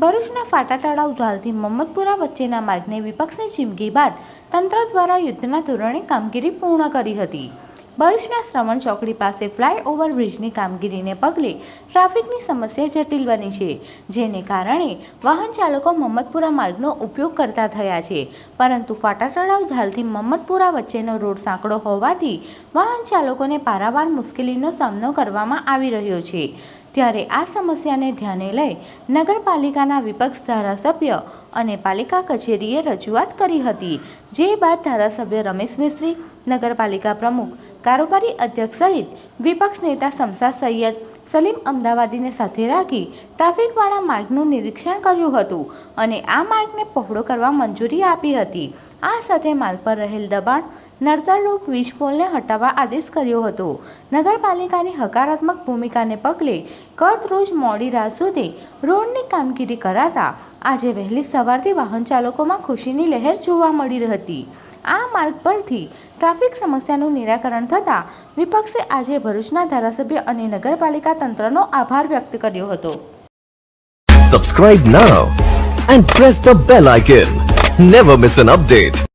ફાટા તળાવ ઝાલથી મમ્મદપુરા વચ્ચેના માર્ગને વિપક્ષની ચીમકી બાદ તંત્ર દ્વારા યુદ્ધના ધોરણે કામગીરી પૂર્ણ કરી હતી. ભરૂચના શ્રવણ ચોકડી પાસે ફ્લાયઓવર બ્રિજની કામગીરીને પગલે ટ્રાફિકની સમસ્યા જટિલ બની છે, જેને કારણે વાહન ચાલકો મમ્મદપુરા માર્ગનો ઉપયોગ કરતા થયા છે. પરંતુ ફાટા તળાવ ઢાલથી મમ્મદપુરા વચ્ચેનો રોડ સાંકડો હોવાથી વાહન ચાલકોને પારાવાર મુશ્કેલીનો સામનો કરવામાં આવી રહ્યો છે. ત્યારે આ સમસ્યાને ધ્યાને લઈ નગરપાલિકાના વિપક્ષ ધારાસભ્ય અને પાલિકા કચેરીએ રજૂઆત કરી હતી. જે બાદ ધારાસભ્ય રમેશ મિસ્ત્રી, નગરપાલિકા પ્રમુખ, કારોબારી અધ્યક્ષ સહિત વિપક્ષ નેતા શમશાદ સૈયદ સલીમ અમદાવાદીને સાથે રાખી ટ્રાફિકવાળા માર્ગનું નિરીક્ષણ કર્યું હતું અને આ માર્ગને પહોળો કરવા મંજૂરી આપી હતી. આ સાથે માર્ગ પર રહેલ દબાણ નડતરરૂપ વીજપોલને હટાવવા આદેશ કર્યો હતો. નગરપાલિકાની હકારાત્મક ભૂમિકાને પગલે ગત રોજ મોડી રાત સુધી રોડની કામગીરી કરાતા આજે વહેલી સવારથી વાહન ચાલકોમાં ખુશીની લહેર જોવા મળી હતી. આ માર્ગ પરથી ટ્રાફિક સમસ્યાનું નિરાકરણ થતાં વિપક્ષે આજે ભરૂચના ધારાસભ્ય અને નગરપાલિકા તંત્રનો આભાર વ્યક્ત કર્યો હતો subscribe now and press the bell icon never miss an update.